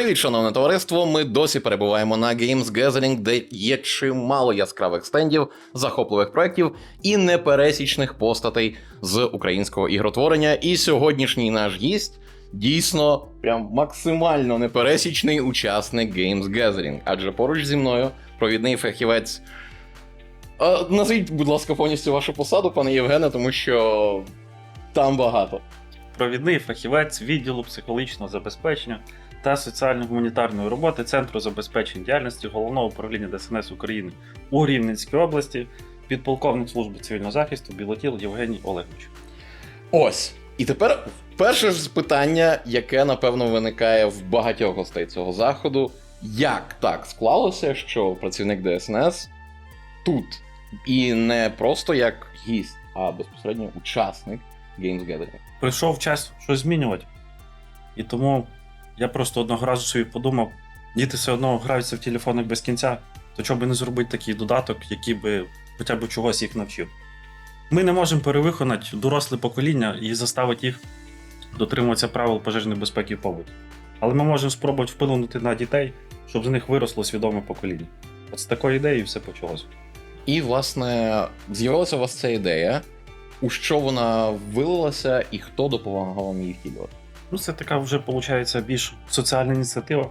Привіт, шановне товариство. Ми досі перебуваємо на Games Gathering, де є чимало яскравих стендів, захопливих проєктів і непересічних постатей з українського ігротворення. І сьогоднішній наш гість дійсно прям максимально непересічний учасник Games Gathering. Адже поруч зі мною провідний фахівець. А, назвіть, будь ласка, повністю вашу посаду, пане Євгене, тому що там багато. провідний фахівець відділу психологічного забезпечення та соціально-гуманітарної роботи Центру забезпечення діяльності Головного управління ДСНС України у Рівненській області, підполковник служби цивільного захисту Білотіл Євгеній Олегович. Ось. І тепер перше ж питання, яке напевно виникає в багатьох гостей цього заходу: як так склалося, що працівник ДСНС тут і не просто як гість, а безпосередньо учасник Games Gathering? Прийшов час щось змінювати. І тому я просто одного разу собі подумав: діти все одно граються в телефонах без кінця, то чого би не зробити такий додаток, який би хоча б чогось їх навчив. Ми не можемо перевихонати доросле покоління і заставити їх дотримуватися правил пожежної безпеки в побуті. Але ми можемо спробувати вплинути на дітей, щоб з них виросло свідоме покоління. От з такої ідеї все почалося. І, власне, з'явилася у вас ця ідея, у що вона вилилася і хто допомагав вам її втілювати? Ну, це така вже виходить більш соціальна ініціатива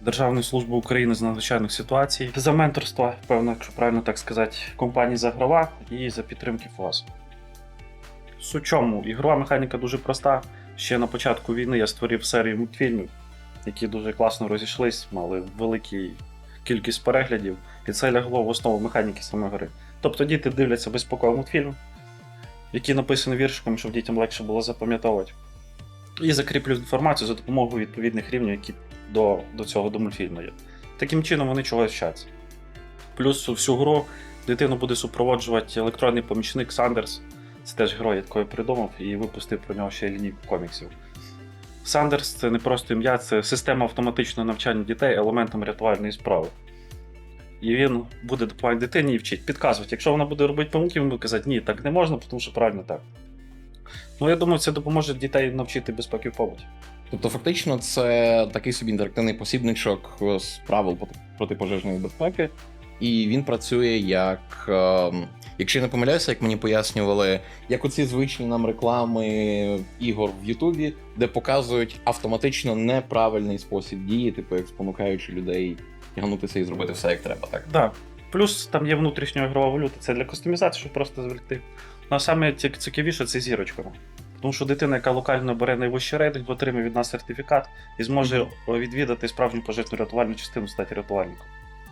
Державної служби України з надзвичайних ситуацій за менторства, певно, якщо правильно так сказати, компанії Загрова і за підтримки ФОАС. Суть чому? Ігрова механіка дуже проста. Ще на початку війни я створив серію мультфільмів, які дуже класно розійшлись, мали велику кількість переглядів, і це лягло в основу механіки самої гри. Тобто діти дивляться безпековий мультфільм, який написаний віршиком, щоб дітям легше було запам'ятовувати. І закріплюють інформацію за допомогою відповідних рівнів, які до, до цього до мультфільму є. Таким чином вони чогось вчаться. Плюс всю гру дитину буде супроводжувати електронний помічник Сандерс. Це теж герой, якого придумав, і випустив про нього ще лінійку коміксів. Сандерс це не просто ім'я, це система автоматичного навчання дітей елементам рятувальної справи. І він буде допомагати дитині і вчить, підказувати. Якщо вона буде робити помилки, він буде казати, ні, так не можна, тому що правильно так. Ну, я думаю, це допоможе дітей навчити безпеки в побуті. Тобто, фактично, це такий собі інтерактивний посібничок з правил проти- протипожежної безпеки, і він працює як, ем, якщо я не помиляюся, як мені пояснювали, як оці звичні нам реклами ігор в Ютубі, де показують автоматично неправильний спосіб дії, типу як спонукаючи людей тягнутися і зробити все як треба, так? Да. Плюс там є внутрішня ігрова валюта, це для кастомізації, щоб просто звлекти. Ну а саме цікавіше це зірочками. Тому що дитина, яка локально бере найвищий рейтинг, отримає від нас сертифікат і зможе відвідати справжню пожежну рятувальну частину, стати рятувальником.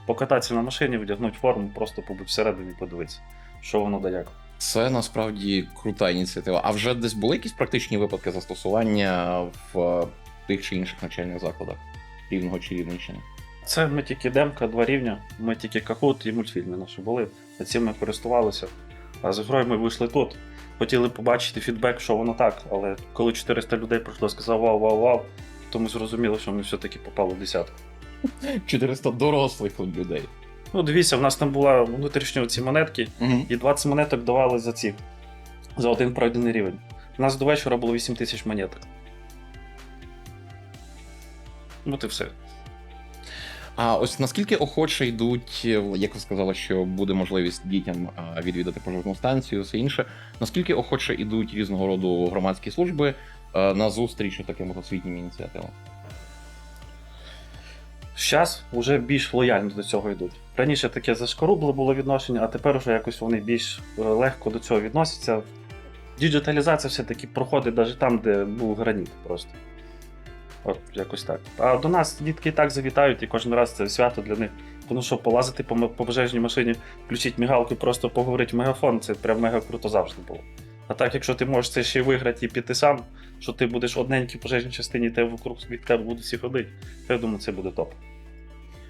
Покататися на машині, вдягнути форму, просто побудь всередині, подивитися, що воно дає. Це насправді крута ініціатива. А вже десь були якісь практичні випадки застосування в е, тих чи інших навчальних закладах рівного чи рівненщини? Це ми тільки демка, два рівня, ми тільки кахут і мультфільми наші були. Цим ми користувалися. А з грою ми вийшли тут. Хотіли побачити фідбек, що воно так, але коли 400 людей прийшло, сказав вау, вау, вау, то ми зрозуміли, що ми все-таки попали в десятку. 400 дорослих людей. Ну, дивіться, в нас там була внутрішні ці монетки, Угу. і 20 монеток давали за ці, за один пройдений рівень. У нас до вечора було 8 тисяч монеток. От і все. А ось наскільки охоче йдуть, е, як ви сказали, що буде можливість дітям відвідати пожежну станцію, все інше. Наскільки охоче йдуть різного роду громадські служби е, на зустріч таким освітнім ініціативам? Зараз вже більш лояльно до цього йдуть. Раніше таке зашкорубле було відношення, а тепер вже якось вони більш е, легко до цього відносяться. Діджиталізація все-таки проходить навіть там, де був граніт просто. От, якось так. А до нас дітки і так завітають, і кожен раз це свято для них. Тому що полазити по, по пожежній машині, включити мігалку і просто поговорити в мегафон, це прям мега круто завжди було. А так, якщо ти можеш це ще й виграти і піти сам, що ти будеш одненький в пожежній частині, тебе вокруг від тебе будуть всі ходити, то я думаю, це буде топ.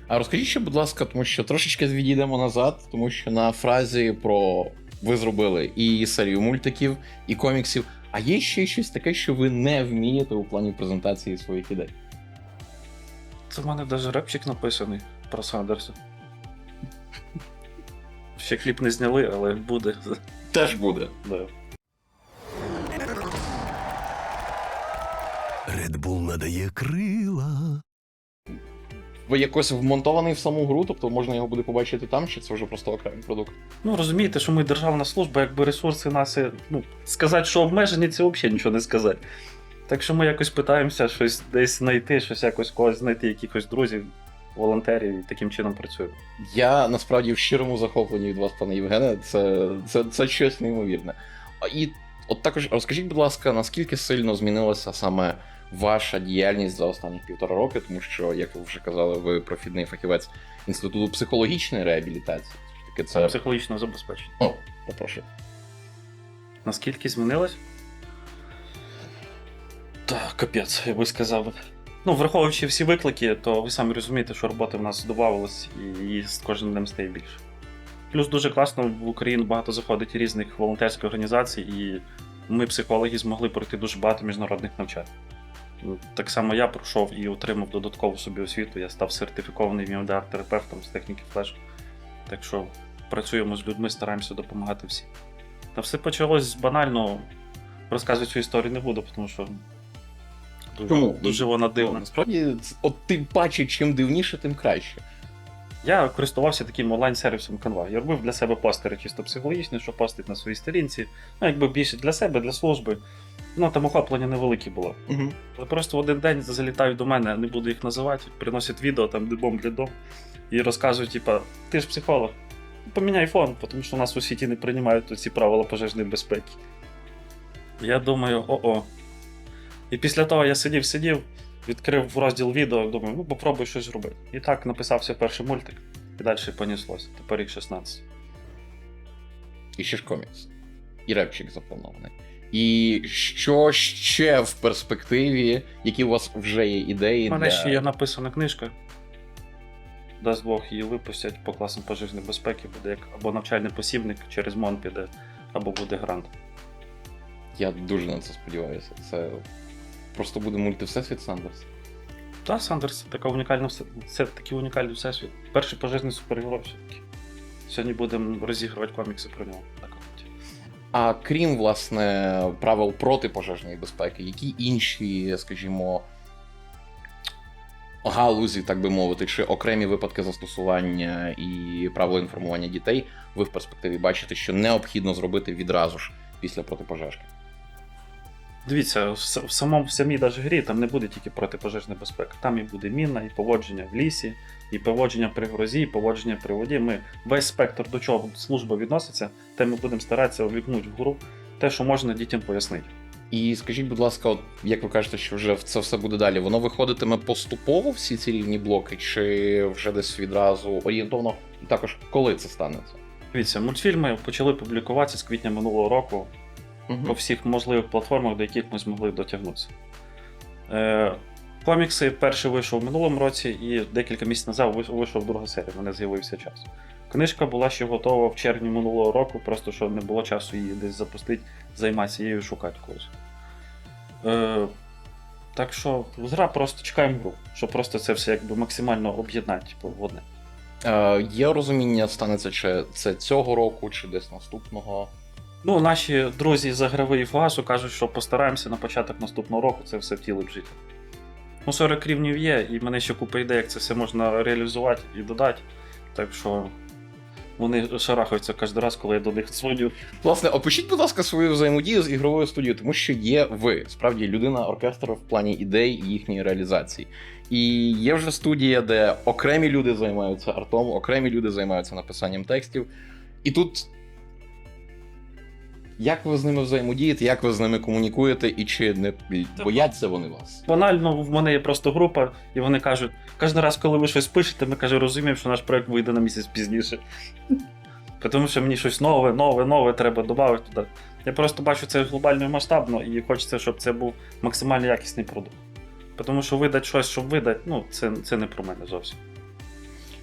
А розкажіть ще, будь ласка, тому що трошечки відійдемо назад, тому що на фразі про ви зробили і серію мультиків, і коміксів. А є ще щось таке, що ви не вмієте у плані презентації своїх ідей. Це в мене навіть репчик написаний про Сандерса. Ще кліп не зняли, але буде. Теж буде. Да. Red Bull надає крила. Якось вмонтований в саму гру, тобто можна його буде побачити там, чи це вже просто окремий продукт? Ну розумієте, що ми державна служба, якби ресурси нас, е, ну, сказати, що обмежені, це взагалі нічого не сказати. Так що ми якось питаємося щось десь знайти, щось якось когось знайти, якихось друзів, волонтерів, і таким чином працюємо. Я насправді в щирому захопленні від вас, пане Євгене, це, це, це щось неймовірне. І от також розкажіть, будь ласка, наскільки сильно змінилася саме ваша діяльність за останні півтора роки, тому що, як ви вже казали, ви профідний фахівець інституту психологічної реабілітації. Таке це Психологічно забезпечення. О, попрошу. Наскільки змінилось? Так, капець, я би сказав. Ну, враховуючи всі виклики, то ви самі розумієте, що роботи в нас додавалось і з кожним днем стає більше. Плюс дуже класно в Україну багато заходить різних волонтерських організацій, і ми, психологи, змогли пройти дуже багато міжнародних навчань. Ну, Так само я пройшов і отримав додаткову собі освіту. Я став сертифікованим МДА-терапевтом з техніки флеш. Так що працюємо з людьми, стараємося допомагати всім. Та все почалось з банально. Розказувати цю історію не буду, тому що дуже, дуже вона Ну, дивна. насправді, от тим паче, чим дивніше, тим краще. Я користувався таким онлайн-сервісом Canva. Я робив для себе постери чисто психологічні, що постить на своїй сторінці. Ну, якби більше для себе, для служби. Ну, там охоплення невелике було. Угу. Просто в один день залітають до мене, не буду їх називати, приносять відео там дибом блідом і розказують, типа, ти ж психолог, поміняй фон, тому що у нас у світі не приймають ці правила пожежної безпеки. Я думаю, о-о. І після того я сидів, сидів, відкрив розділ відео, думаю, ну попробуй щось зробити. І так написався перший мультик, і далі поніслося. Тепер їх 16. І ще ж комікс. І репчик запланований. І що ще в перспективі, які у вас вже є ідеї? У мене для... ще є написана книжка. Дасть Бог її випустять по класам пожежної безпеки, буде як або навчальний посібник через МОН піде, або буде грант. Я дуже на це сподіваюся. Це просто буде мультивсесвіт Сандерс. Та, Сандерс, така унікальна все- це такий унікальний всесвіт. Перший пожежний супергерой все-таки. Сьогодні будемо розігрувати комікси про нього. А крім власне правил проти пожежної безпеки, які інші, скажімо, галузі, так би мовити, чи окремі випадки застосування і правила інформування дітей, ви в перспективі бачите, що необхідно зробити відразу ж після протипожежки? Дивіться, в, самому в самій даже грі там не буде тільки протипожежна безпека. Там і буде міна, і поводження в лісі, і поводження при грозі, і поводження при воді. Ми весь спектр до чого служба відноситься, те ми будемо старатися увікнути в гру, те, що можна дітям пояснити. І скажіть, будь ласка, от як ви кажете, що вже це все буде далі, воно виходитиме поступово всі ці рівні блоки, чи вже десь відразу орієнтовно? Також коли це станеться? Дивіться, мультфільми почали публікуватися з квітня минулого року по всіх можливих платформах, до яких ми змогли дотягнутися. Е, комікси перший вийшов в минулому році, і декілька місяців назад вийшов друга серія, в мене з'явився час. Книжка була ще готова в червні минулого року, просто що не було часу її десь запустити, займатися її шукати когось. Е, так що гра просто чекаємо гру, щоб просто це все якби максимально об'єднати типу, в одне. Е, є розуміння, станеться чи це цього року, чи десь наступного. Ну, наші друзі з Аграви і Фугасу кажуть, що постараємося на початок наступного року це все втілити в життя. Ну, 40 рівнів є, і мене ще купа ідей, як це все можна реалізувати і додати. Так що вони шарахаються кожен раз, коли я до них дзвоню. Власне, опишіть, будь ласка, свою взаємодію з ігровою студією, тому що є ви, справді людина оркестр в плані ідей і їхньої реалізації. І є вже студія, де окремі люди займаються артом, окремі люди займаються написанням текстів. І тут. Як ви з ними взаємодієте, як ви з ними комунікуєте, і чи не бояться вони вас? Банально, в мене є просто група, і вони кажуть, кожен раз, коли ви щось пишете, ми каже, розуміємо, що наш проект вийде на місяць пізніше. Тому що мені щось нове, нове, нове треба додати туди. Я просто бачу це глобально і масштабно, і хочеться, щоб це був максимально якісний продукт. Тому що видати щось, щоб видати, ну, це, це не про мене зовсім.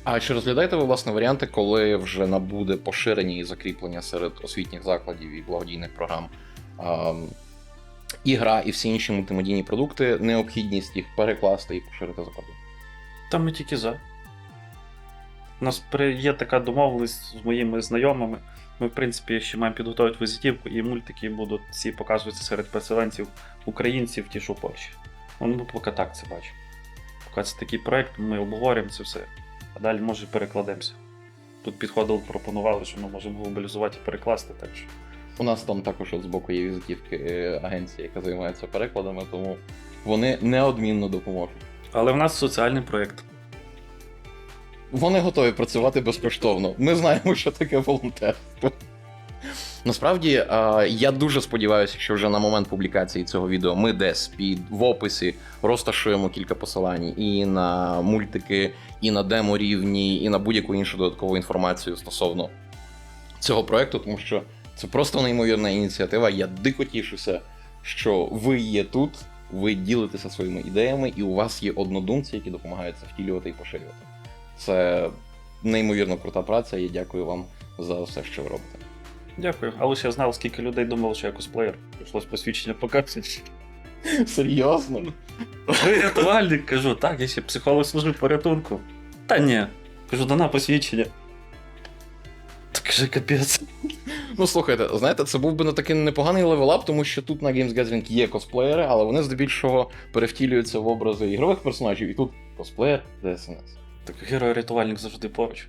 А чи розглядаєте ви власне варіанти, коли вже набуде поширення і закріплення серед освітніх закладів і благодійних програм? ам, І гра, і всі інші мультимедійні продукти, необхідність їх перекласти і поширити за кордон? Та ми тільки за. У нас є така домовленість з моїми знайомими. Ми, в принципі, ще маємо підготувати візитівку, і мультики будуть всі показуватися серед переселенців українців, ті, що в Польщі. Ну, ми поки так це бачимо. Поки це такий проект, ми обговорюємо це все, далі може перекладемося. Тут підходили, пропонували, що ми можемо глобалізувати і перекласти, так що. У нас там також от боку є візитівки агенція, агенції, яка займається перекладами, тому вони неодмінно допоможуть. Але в нас соціальний проєкт. Вони готові працювати безкоштовно. Ми знаємо, що таке волонтерство. Насправді, я дуже сподіваюся, що вже на момент публікації цього відео ми десь під в описі розташуємо кілька посилань і на мультики, і на демо-рівні, і на будь-яку іншу додаткову інформацію стосовно цього проекту, тому що це просто неймовірна ініціатива. Я дико тішуся, що ви є тут, ви ділитеся своїми ідеями, і у вас є однодумці, які допомагають це втілювати і поширювати. Це неймовірно крута праця, і дякую вам за все, що ви робите. Дякую. Але ж я знав, скільки людей думало, що я косплеєр. Прийшлось посвідчення показувати. Серйозно? Рятувальник, кажу, так, я ще психолог служби порятунку. Та ні. Кажу, дана посвідчення. Та каже, капець. Ну слухайте, знаєте, це був би не такий непоганий левелап, тому що тут на Games Gathering є косплеєри, але вони здебільшого перевтілюються в образи ігрових персонажів, і тут косплеєр ДСНС. Так герой-рятувальник завжди поруч.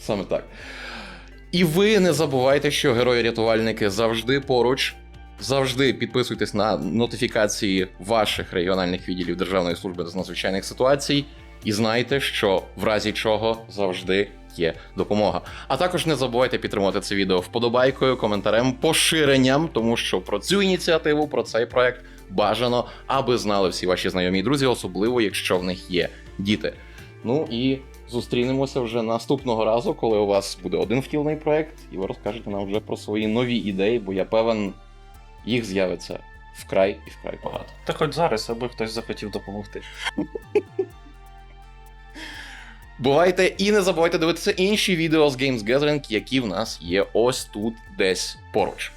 Саме так. І ви не забувайте, що герої-рятувальники завжди поруч. Завжди підписуйтесь на нотифікації ваших регіональних відділів Державної служби з надзвичайних ситуацій, і знайте, що в разі чого завжди є допомога. А також не забувайте підтримувати це відео вподобайкою, коментарем, поширенням, тому що про цю ініціативу, про цей проект бажано, аби знали всі ваші знайомі і друзі, особливо якщо в них є діти. Ну і зустрінемося вже наступного разу, коли у вас буде один втілений проект, і ви розкажете нам вже про свої нові ідеї, бо я певен, їх з'явиться вкрай і вкрай багато. Та хоч зараз, аби хтось захотів допомогти. Бувайте і не забувайте дивитися інші відео з Games Gathering, які в нас є ось тут десь поруч.